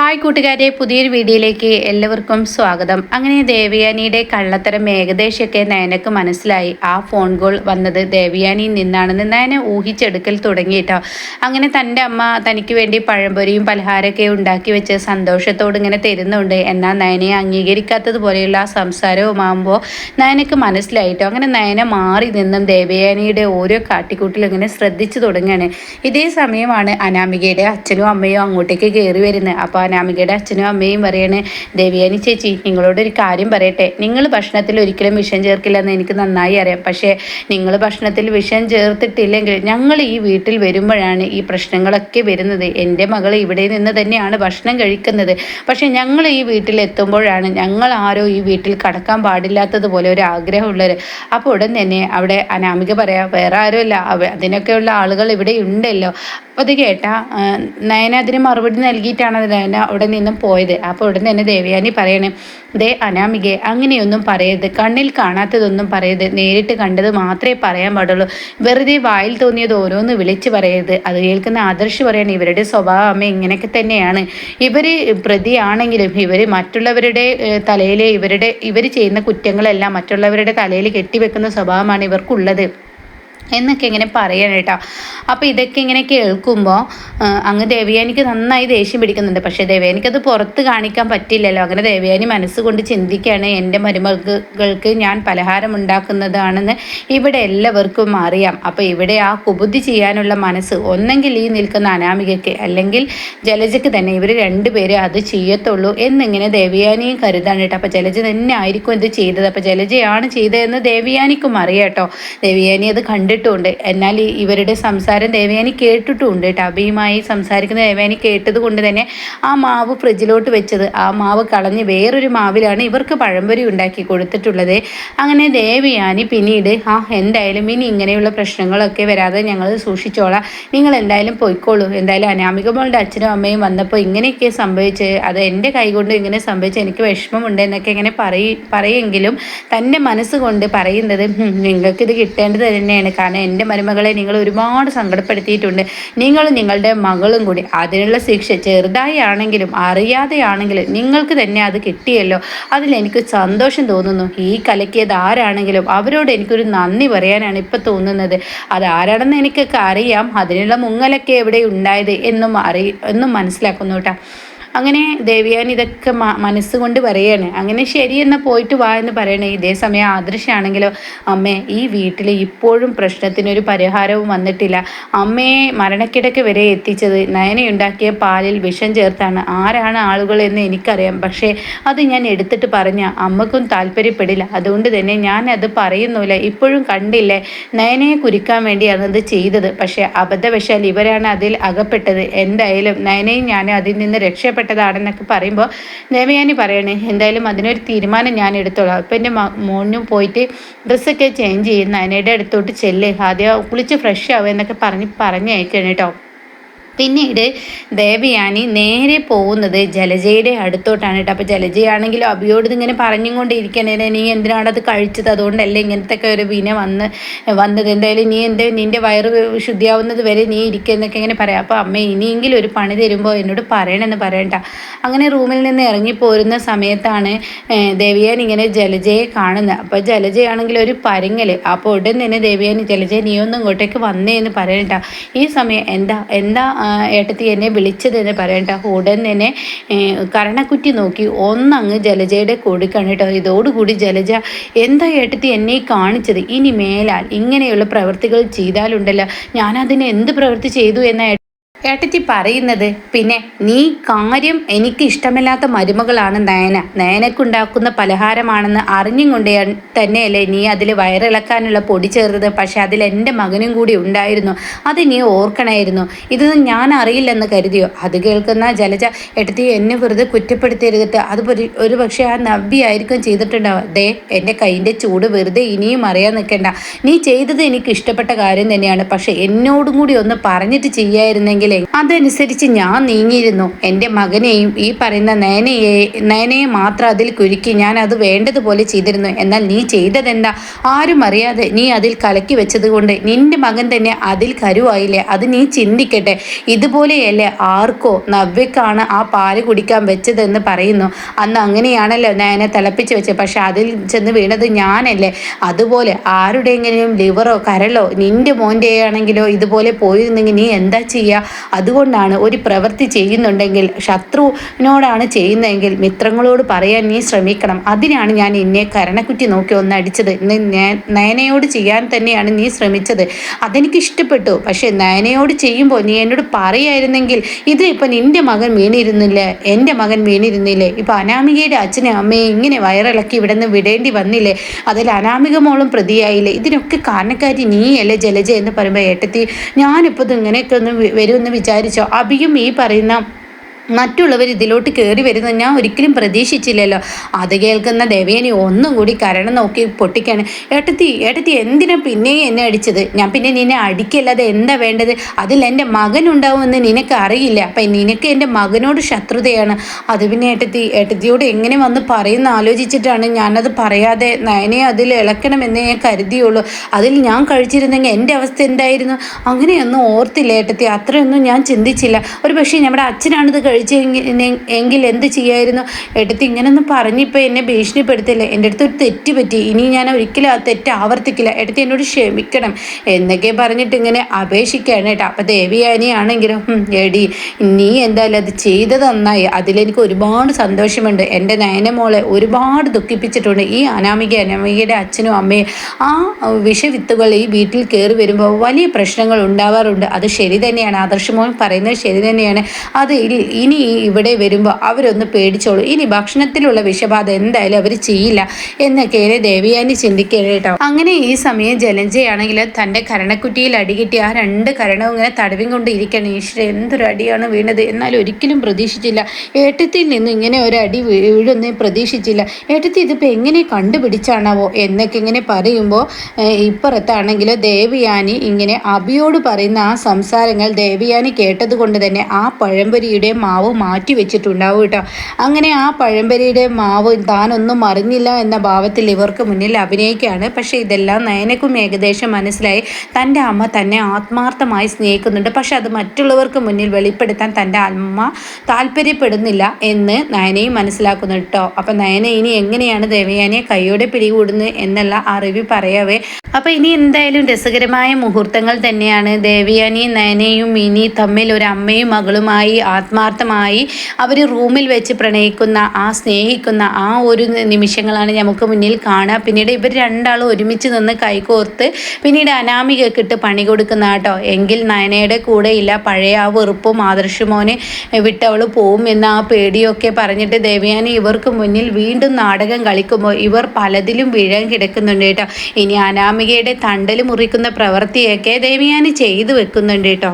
Hi കൂട്ടുകാരെ പുതിയൊരു വീഡിയോയിലേക്ക് എല്ലാവർക്കും സ്വാഗതം. അങ്ങനെ ദേവയാനിയുടെ കള്ളത്തരം ഏകദേശമൊക്കെ നയനക്ക് മനസ്സിലായി. ആ ഫോൺ കോൾ വന്നത് ദേവയാനിയിൽ നിന്നാണെന്ന് നയന ഊഹിച്ചെടുക്കൽ തുടങ്ങിയിട്ടോ. അങ്ങനെ തന്റെ അമ്മ തനിക്ക് വേണ്ടി പഴംപൊരിയും പലഹാരമൊക്കെ ഉണ്ടാക്കി വെച്ച് സന്തോഷത്തോട് ഇങ്ങനെ തരുന്നുണ്ട്. എന്നാൽ നയനയെ അംഗീകരിക്കാത്തതുപോലെയുള്ള ആ സംസാരവുമാകുമ്പോൾ നയനക്ക് മനസ്സിലായിട്ടോ. അങ്ങനെ നയന മാറി നിന്നും ദേവയാനിയുടെ ഓരോ കാട്ടിക്കൂട്ടിലും ഇങ്ങനെ ശ്രദ്ധിച്ചു തുടങ്ങുകയാണ്. ഇതേ സമയമാണ് അനാമികയുടെ അച്ഛനും അമ്മയും അങ്ങോട്ടേക്ക് കയറി വരുന്നത്. അപ്പോൾ അനാമികയുടെ അച്ഛനും അമ്മയും പറയാണ് ദേവിയാനി ചേച്ചി നിങ്ങളോട് ഒരു കാര്യം പറയട്ടെ. നിങ്ങൾ ഭക്ഷണത്തിൽ ഒരിക്കലും വിഷം ചേർക്കില്ലെന്ന് എനിക്ക് നന്നായി അറിയാം. പക്ഷേ നിങ്ങൾ ഭക്ഷണത്തിൽ വിഷം ചേർത്തിട്ടില്ലെങ്കിൽ ഞങ്ങൾ ഈ വീട്ടിൽ വരുമ്പോഴാണ് ഈ പ്രശ്നങ്ങളൊക്കെ വരുന്നത്. എന്റെ മകൾ ഇവിടെ നിന്ന് തന്നെയാണ് ഭക്ഷണം കഴിക്കുന്നത്. പക്ഷേ ഞങ്ങൾ ഈ വീട്ടിൽ എത്തുമ്പോഴാണ് ഞങ്ങൾ ആരോ ഈ വീട്ടിൽ കടക്കാൻ പാടില്ലാത്തതുപോലെ ഒരു ആഗ്രഹമുള്ളവർ അപ്പോൾ ഉടൻ തന്നെ അവിടെ അനാമിക പറയാം വേറെ ആരുമല്ല. അതിനൊക്കെയുള്ള ആളുകൾ ഇവിടെ ഉണ്ടല്ലോ. അപ്പോൾ അത് കേട്ട നയന അതിന് മറുപടി നൽകിയിട്ടാണ് നയന അവിടെ നിന്നും പോയത്. അപ്പോൾ ഉടൻ തന്നെ ദേവയാനി പറയണേ ദേ അനാമികെ അങ്ങനെയൊന്നും പറയരുത് കണ്ണിൽ കാണാത്തതൊന്നും പറയരുത് നേരിട്ട് കണ്ടത് മാത്രമേ പറയാൻ പാടുള്ളൂ. വെറുതെ വായിൽ തോന്നിയത് ഓരോന്ന് വിളിച്ച് പറയരുത്. അത് കേൾക്കുന്ന ആദർശ് പറയണേ ഇവരുടെ സ്വഭാവം ഇങ്ങനെയൊക്കെ തന്നെയാണ്. ഇവർ പ്രതിയാണെങ്കിലും ഇവർ മറ്റുള്ളവരുടെ തലയിലെ ഇവരുടെ ഇവർ ചെയ്യുന്ന കുറ്റങ്ങളെല്ലാം മറ്റുള്ളവരുടെ തലയിൽ കെട്ടിവെക്കുന്ന സ്വഭാവമാണ് ഇവർക്കുള്ളത്. എന്നൊക്കെ ഇങ്ങനെ പറയണം കേട്ടോ. അപ്പോൾ ഇതൊക്കെ ഇങ്ങനെ കേൾക്കുമ്പോൾ അങ്ങ് ദേവയാനിക്ക് നന്നായി ദേഷ്യം പിടിക്കുന്നുണ്ട്. പക്ഷേ ദേവയാനിക്കത് പുറത്ത് കാണിക്കാൻ പറ്റില്ലല്ലോ. അങ്ങനെ ദേവയാനി മനസ്സുകൊണ്ട് ചിന്തിക്കുകയാണ് എന്റെ മരുമകൾക്ക് ഞാൻ പലഹാരം ഉണ്ടാക്കുന്നതാണെന്ന് ഇവിടെ എല്ലാവർക്കും അറിയാം. അപ്പോൾ ഇവിടെ ആ കുബുദ്ധി ചെയ്യാനുള്ള മനസ്സ് ഒന്നെങ്കിൽ ഈ നിൽക്കുന്ന അനാമികയ്ക്ക് അല്ലെങ്കിൽ ജലജയ്ക്ക് തന്നെ ഇവർ രണ്ടുപേരെ അത് ചെയ്യത്തുള്ളൂ എന്നിങ്ങനെ ദേവയാനിയും കരുതാണ് കേട്ടോ. അപ്പോൾ ജലജ തന്നെ ആയിരിക്കും ഇത് ചെയ്തത്. അപ്പോൾ ജലജയാണ് ചെയ്തതെന്ന് ദേവയാനിക്കും അറിയാം കേട്ടോ. ദേവയാനി അത് കണ്ടിട്ട് കേട്ടിട്ടുമുണ്ട് എന്നാൽ ഇവരുടെ സംസാരം ദേവയാനി കേട്ടിട്ടുമുണ്ട് കേട്ടോ അഭിയുമായി സംസാരിക്കുന്ന ദേവയാനി കേട്ടത് കൊണ്ട് തന്നെ ആ മാവ് ഫ്രിഡ്ജിലോട്ട് വെച്ചത്. ആ മാവ് കളഞ്ഞ് വേറൊരു മാവിലാണ് ഇവർക്ക് പഴംപൊരി ഉണ്ടാക്കി കൊടുത്തിട്ടുള്ളത്. അങ്ങനെ ദേവയാനി പിന്നീട് ആ എന്തായാലും ഇനി ഇങ്ങനെയുള്ള പ്രശ്നങ്ങളൊക്കെ വരാതെ ഞങ്ങൾ സൂക്ഷിച്ചോളാം. നിങ്ങൾ എന്തായാലും പോയിക്കോളൂ. എന്തായാലും അനാമിക മോളുടെ അച്ഛനും അമ്മയും വന്നപ്പോൾ ഇങ്ങനെയൊക്കെ സംഭവിച്ച് അത് എന്റെ കൈകൊണ്ട് ഇങ്ങനെ സംഭവിച്ച് എനിക്ക് വിഷമമുണ്ട് എന്നൊക്കെ ഇങ്ങനെ പറയും പറയെങ്കിലും തന്റെ മനസ്സുകൊണ്ട് പറയുന്നത് നിങ്ങൾക്കിത് കിട്ടേണ്ടത് തന്നെയാണ്. കാരണം കാരണം എന്റെ മരുമകളെ നിങ്ങൾ ഒരുപാട് സങ്കടപ്പെടുത്തിയിട്ടുണ്ട്. നിങ്ങളും നിങ്ങളുടെ മകളും കൂടി അതിനുള്ള ശിക്ഷ ചെറുതായി ആണെങ്കിലും അറിയാതെയാണെങ്കിലും നിങ്ങൾക്ക് തന്നെ അത് കിട്ടിയല്ലോ. അതിലെനിക്ക് സന്തോഷം തോന്നുന്നു. ഈ കലക്കിയത് ആരാണെങ്കിലും അവരോട് എനിക്കൊരു നന്ദി പറയാനാണ് ഇപ്പം തോന്നുന്നത്. അത് ആരാണെന്ന് എനിക്കൊക്കെ അറിയാം. അതിനുള്ള മുങ്ങലൊക്കെ എവിടെ ഉണ്ടായത് എന്നും അറി എന്നും മനസ്സിലാക്കുന്നു കേട്ടോ. അങ്ങനെ ദേവിയാൻ ഇതൊക്കെ മനസ്സുകൊണ്ട് പറയാണ്. അങ്ങനെ ശരി എന്ന പോയിട്ട് വാ എന്ന് പറയണേ. ഇതേ സമയം ആദർശാണെങ്കിലോ അമ്മേ ഈ വീട്ടിൽ ഇപ്പോഴും പ്രശ്നത്തിനൊരു പരിഹാരവും വന്നിട്ടില്ല. അമ്മയെ മരണക്കിടക്ക് വരെ എത്തിച്ചത് നയനയുണ്ടാക്കിയ പാലിൽ വിഷം ചേർത്താണ്. ആരാണ് ആളുകൾ എന്ന് എനിക്കറിയാം. പക്ഷേ അത് ഞാൻ എടുത്തിട്ട് പറഞ്ഞ അമ്മക്കും താല്പര്യപ്പെടില്ല. അതുകൊണ്ട് തന്നെ ഞാൻ അത് പറയുന്നില്ല ഇപ്പോഴും കണ്ടില്ലേ നയനയെ കുരിക്കാൻ വേണ്ടിയാണ് അത് ചെയ്തത്. പക്ഷേ അബദ്ധവശാൽ ഇവരാണ് അതിൽ അകപ്പെട്ടത്. എന്തായാലും നയനയും ഞാനും അതിൽ നിന്ന് രക്ഷപ്പെട്ടു ഇഷ്ടപ്പെട്ടതാണെന്നൊക്കെ പറയുമ്പോൾ ദേവയാനി പറയണേ എന്തായാലും അതിനൊരു തീരുമാനം ഞാൻ എടുത്തോളാം. അപ്പം എന്റെ മോനും പോയിട്ട് ഡ്രസ്സൊക്കെ ചേഞ്ച് ചെയ്യുന്ന അതിനിടെ അടുത്തോട്ട് ചെല്ല്. ആദ്യം കുളിച്ച് ഫ്രഷ് ആവുക എന്നൊക്കെ പറഞ്ഞ് പറഞ്ഞയക്കണം കേട്ടോ പിന്നീട് ദേവയാനി നേരെ പോകുന്നത് ജലജയുടെ അടുത്തോട്ടാണ് കേട്ടോ. അപ്പോൾ ജലജയാണെങ്കിലും അഭിയോട് ഇതിങ്ങനെ പറഞ്ഞുകൊണ്ടിരിക്കണേ നീ എന്തിനാണ് അത് കഴിച്ചത്? അതുകൊണ്ടല്ലേ ഇങ്ങനത്തെ ഒക്കെ ഒരു വിന വന്ന് വന്നത്? എന്തായാലും നീ എന്റെ നിന്റെ വയറ് ശുദ്ധിയാവുന്നത് വരെ നീ ഇരിക്കുന്നൊക്കെ ഇങ്ങനെ പറയാം. അപ്പോൾ അമ്മ ഇനിയെങ്കിലും ഒരു പണി തരുമ്പോൾ എന്നോട് പറയണമെന്ന് പറയണ്ട. അങ്ങനെ റൂമിൽ നിന്ന് ഇറങ്ങി പോരുന്ന സമയത്താണ് ദേവിയാൻ ഇങ്ങനെ ജലജയെ കാണുന്നത്. അപ്പോൾ ജലജയാണെങ്കിൽ ഒരു പരങ്ങൽ അപ്പോൾ ഉടൻ തന്നെ ദേവിയാനി ജലജയ നീ ഒന്നും ഇങ്ങോട്ടേക്ക് വന്നേ എന്ന് പറയണ്ട ഈ സമയം എന്താ എന്താ ഏട്ടത്തി എന്നെ വിളിച്ചത് എന്ന് പറയണ്ട ഉടൻ തന്നെ കരണക്കുറ്റി നോക്കി. ഒന്നങ്ങ് ജലജയുടെ കൂടി കണ്ടിട്ടോ. ഇതോടുകൂടി ജലജ എന്താ ഏട്ടത്തി എന്നെ കാണിച്ചത്? ഇനി മേലാൽ ഇങ്ങനെയുള്ള പ്രവൃത്തികൾ ചെയ്താലുണ്ടല്ലോ. ഞാനതിന് എന്ത് പ്രവൃത്തി ചെയ്തു എന്ന ഏട്ടത്തി പറയുന്നത് പിന്നെ നീ കാര്യം എനിക്ക് ഇഷ്ടമില്ലാത്ത മരുമകളാണ് നയന. നയനക്കുണ്ടാക്കുന്ന പലഹാരമാണെന്ന് അറിഞ്ഞും കൊണ്ട് തന്നെയല്ലേ നീ അതിൽ വയറിളക്കാനുള്ള പൊടി ചേർത്തത്. പക്ഷെ അതിൽ എന്റെ മകനും കൂടി ഉണ്ടായിരുന്നു. അത് നീ ഓർക്കണമായിരുന്നു ഇതൊന്നും ഞാൻ അറിയില്ലെന്ന് കരുതിയോ? അത് കേൾക്കുന്ന ജലജ ഏട്ടത്തി എന്നെ വെറുതെ കുറ്റപ്പെടുത്തരുത്. അത് ഒരു പക്ഷേ ആ നവ്യായിരിക്കും ചെയ്തിട്ടുണ്ടാവുക. ദേ എന്റെ കൈന്റെ ചൂട് വെറുതെ ഇനിയും അറിയാൻ നിൽക്കണ്ട. നീ ചെയ്തത് എനിക്ക് ഇഷ്ടപ്പെട്ട കാര്യം തന്നെയാണ്. പക്ഷെ എന്നോടും കൂടി ഒന്ന് പറഞ്ഞിട്ട് ചെയ്യായിരുന്നെങ്കിൽ പറഞ്ഞില്ലേ അതനുസരിച്ച് ഞാൻ നീങ്ങിയിരുന്നു. എന്റെ മകനെയും ഈ പറയുന്ന നയനയെ നയനയെ മാത്രം അതിൽ കുരുക്കി ഞാൻ അത് വേണ്ടതുപോലെ ചെയ്തിരുന്നു. എന്നാൽ നീ ചെയ്തതെന്താ? ആരും അറിയാതെ നീ അതിൽ കലക്കി വെച്ചത് കൊണ്ട് നിന്റെ മകൻ തന്നെ അതിൽ കരുവായില്ലേ? അത് നീ ചിന്തിക്കട്ടെ. ഇതുപോലെയല്ലേ ആർക്കോ നവ്യക്കാണ് ആ പാൽ കുടിക്കാൻ വെച്ചതെന്ന് പറയുന്നു. അന്ന് അങ്ങനെയാണല്ലോ നയനെ തിളപ്പിച്ച് വെച്ചത്. പക്ഷെ അതിൽ ചെന്ന് വീണത് ഞാനല്ലേ? അതുപോലെ ആരുടെയെങ്കിലും ലിവറോ കരളോ നിന്റെ മോന്റെ ആണെങ്കിലോ ഇതുപോലെ പോയിരുന്നെങ്കിൽ നീ എന്താ ചെയ്യുക അതുകൊണ്ടാണ് ഒരു പ്രവൃത്തി ചെയ്യുന്നുണ്ടെങ്കിൽ ശത്രുവിനോടാണ് ചെയ്യുന്നതെങ്കിൽ മിത്രങ്ങളോട് പറയാൻ നീ ശ്രമിക്കണം. അതിനാണ് ഞാൻ എന്നെ കരണക്കുറ്റി നോക്കി ഒന്ന് അടിച്ചത് നയനയോട് ചെയ്യാൻ തന്നെയാണ് നീ ശ്രമിച്ചത്. അതെനിക്ക് ഇഷ്ടപ്പെട്ടു പക്ഷേ നയനയോട് ചെയ്യുമ്പോൾ നീ എന്നോട് പറയായിരുന്നെങ്കിൽ ഇത് ഇപ്പം നിന്റെ മകൻ വീണിരുന്നില്ല. എന്റെ മകൻ വീണിരുന്നില്ലേ? ഇപ്പം അനാമികയുടെ അച്ഛനും അമ്മയും ഇങ്ങനെ വയറിളക്കി ഇവിടെ നിന്ന് വിടേണ്ടി വന്നില്ലേ? അതിൽ അനാമിക മോളും പ്രതിയായില്ലേ? ഇതിനൊക്കെ കാരണക്കാരി നീയല്ലേ ജലജ എന്ന് പറയുമ്പോൾ ഏട്ടത്തി. ഞാനിപ്പോൾ ഇത് ഇങ്ങനെയൊക്കെ ഒന്ന് വരുമെന്ന് വിചാരിച്ചോ. അഭിയും ഈ പറയുന്ന മറ്റുള്ളവർ ഇതിലോട്ട് കയറി വരുന്നത് ഞാൻ ഒരിക്കലും പ്രതീക്ഷിച്ചില്ലല്ലോ. അത് കേൾക്കുന്ന ദേവേനി ഒന്നും കൂടി കരണം നോക്കി പൊട്ടിക്കാണ്. ഏട്ടത്തി ഏട്ടത്തി എന്തിനാ പിന്നെയും എന്നെ അടിച്ചത്? ഞാൻ പിന്നെ നിന്നെ അടിക്കല്ലാതെ എന്താ വേണ്ടത്? അതിൽ എന്റെ മകൻ ഉണ്ടാവുമെന്ന് നിനക്ക് അറിയില്ല. അപ്പം നിനക്ക് എന്റെ മകനോട് ശത്രുതയാണ്. അത് പിന്നെ ഏട്ടത്തി ഏട്ടത്തിയോട് എങ്ങനെ വന്ന് പറയുന്ന ആലോചിച്ചിട്ടാണ് ഞാനത് പറയാതെ നയനെ അതിൽ ഇളക്കണമെന്ന് ഞാൻ കരുതിയുള്ളൂ. അതിൽ ഞാൻ കഴിച്ചിരുന്നെങ്കിൽ എന്റെ അവസ്ഥ എന്തായിരുന്നു? അങ്ങനെയൊന്നും ഓർത്തില്ല ഏട്ടത്തി. അത്രയൊന്നും ഞാൻ ചിന്തിച്ചില്ല. ഒരു പക്ഷേ നമ്മുടെ അച്ഛനാണിത് കഴിച്ചെങ്കിൽ എങ്കിൽ എന്ത് ചെയ്യായിരുന്നു? എടുത്ത് ഇങ്ങനൊന്നും പറഞ്ഞിപ്പോൾ എന്നെ ഭീഷണിപ്പെടുത്തില്ല. എന്റെ അടുത്ത് ഒരു തെറ്റ് പറ്റി. ഇനി ഞാൻ ഒരിക്കലും ആ തെറ്റ് ആവർത്തിക്കില്ല. എടുത്ത് എന്നോട് ക്ഷമിക്കണം എന്നൊക്കെ പറഞ്ഞിട്ട് ഇങ്ങനെ അപേക്ഷിക്കുകയാണ് കേട്ടോ. അപ്പോൾ ദേവിയാനിയാണെങ്കിലും എടി നീ എന്തായാലും അത് ചെയ്തത് നന്നായി. അതിലെനിക്ക് ഒരുപാട് സന്തോഷമുണ്ട്. എന്റെ നയനമോളെ ഒരുപാട് ദുഃഖിപ്പിച്ചിട്ടുണ്ട്. ഈ അനാമിക അനാമികയുടെ അച്ഛനും അമ്മയും ആ വിഷവിത്തുകൾ ഈ വീട്ടിൽ കയറി വരുമ്പോൾ വലിയ പ്രശ്നങ്ങൾ ഉണ്ടാവാറുണ്ട്. അത് ശരി തന്നെയാണ്. ആദർശമോൻ പറയുന്നത് ശരി തന്നെയാണ്. അത് ഈ ഇനി ഇവിടെ വരുമ്പോൾ അവരൊന്ന് പേടിച്ചോളൂ. ഇനി ഭക്ഷണത്തിലുള്ള വിഷബാധ എന്തായാലും അവർ ചെയ്യില്ല എന്നൊക്കെയാണ് ദേവിയാനി ചിന്തിക്കുക അങ്ങനെ ഈ സമയം ജലഞ്ജയാണെങ്കിൽ തന്റെ കരണക്കുറ്റിയിൽ അടികിട്ടി ആ രണ്ട് കരണവും ഇങ്ങനെ തടവിൻ കൊണ്ട് ഇരിക്കണം ഈശ്വര എന്തൊരു അടിയാണ് വീണത്. എന്നാൽ ഒരിക്കലും പ്രതീക്ഷിച്ചില്ല. ഏട്ടത്തിൽ നിന്ന് ഇങ്ങനെ ഒരു അടി വീഴുന്ന പ്രതീക്ഷിച്ചില്ല. ഏട്ടത്തി ഇതിപ്പോൾ എങ്ങനെ കണ്ടുപിടിച്ചാണാവോ എന്നൊക്കെ ഇങ്ങനെ പറയുമ്പോൾ ഇപ്പുറത്താണെങ്കിൽ ദേവിയാനി ഇങ്ങനെ അബിയോട് പറയുന്ന ആ സംസാരങ്ങൾ ദേവിയാനി കേട്ടതുകൊണ്ട് തന്നെ ആ പഴംപൊരിയുടെ മാവ് മാറ്റി വെച്ചിട്ടുണ്ടാവും കേട്ടോ. അങ്ങനെ ആ പഴംപരിയുടെ മാവ് താനൊന്നും അറിഞ്ഞില്ല എന്ന ഭാവത്തിൽ ഇവർക്ക് മുന്നിൽ അഭിനയിക്കുകയാണ്. പക്ഷേ ഇതെല്ലാം നയനക്കും ഏകദേശം മനസ്സിലായി. തന്റെ അമ്മ തന്നെ ആത്മാർത്ഥമായി സ്നേഹിക്കുന്നുണ്ട്. പക്ഷെ അത് മറ്റുള്ളവർക്ക് മുന്നിൽ വെളിപ്പെടുത്താൻ തന്റെ അമ്മ താല്പര്യപ്പെടുന്നില്ല എന്ന് നയനയും മനസ്സിലാക്കുന്നു കേട്ടോ. അപ്പം നയന ഇനി എങ്ങനെയാണ് ദേവയാനിയെ കൈയോടെ പിടികൂടുന്നത് എന്നുള്ള അറിവ് പറയാവേ. അപ്പോൾ ഇനി എന്തായാലും രസകരമായ മുഹൂർത്തങ്ങൾ തന്നെയാണ്. ദേവയാനിയും നയനയും ഇനി തമ്മിൽ ഒരു അമ്മയും മകളുമായി ആത്മാർത്ഥമായി അവർ റൂമിൽ വെച്ച് പ്രണയിക്കുന്ന ആ സ്നേഹിക്കുന്ന ആ ഒരു നിമിഷങ്ങളാണ് നമുക്ക് മുന്നിൽ കാണുക. പിന്നീട് ഇവർ രണ്ടാളും ഒരുമിച്ച് നിന്ന് കൈകോർത്ത് പിന്നീട് അനാമികക്കിട്ട് പണി കൊടുക്കുന്ന കേട്ടോ. എങ്കിൽ നയനയുടെ കൂടെ ഇല്ല പഴയ ആ വെറുപ്പും ആദർശമോനെ വിട്ടവൾ പോവും എന്ന ആ പേടിയൊക്കെ പറഞ്ഞിട്ട് ദേവയാനി ഇവർക്ക് മുന്നിൽ വീണ്ടും നാടകം കളിക്കുമ്പോൾ ഇവർ പലതിലും വീഴാൻ കിടക്കുന്നുണ്ട് കേട്ടോ. ഇനി അനാമികയുടെ തണ്ടൽ മുറിക്കുന്ന പ്രവൃത്തിയൊക്കെ ദേവയാനി ചെയ്തു വെക്കുന്നുണ്ട് കേട്ടോ.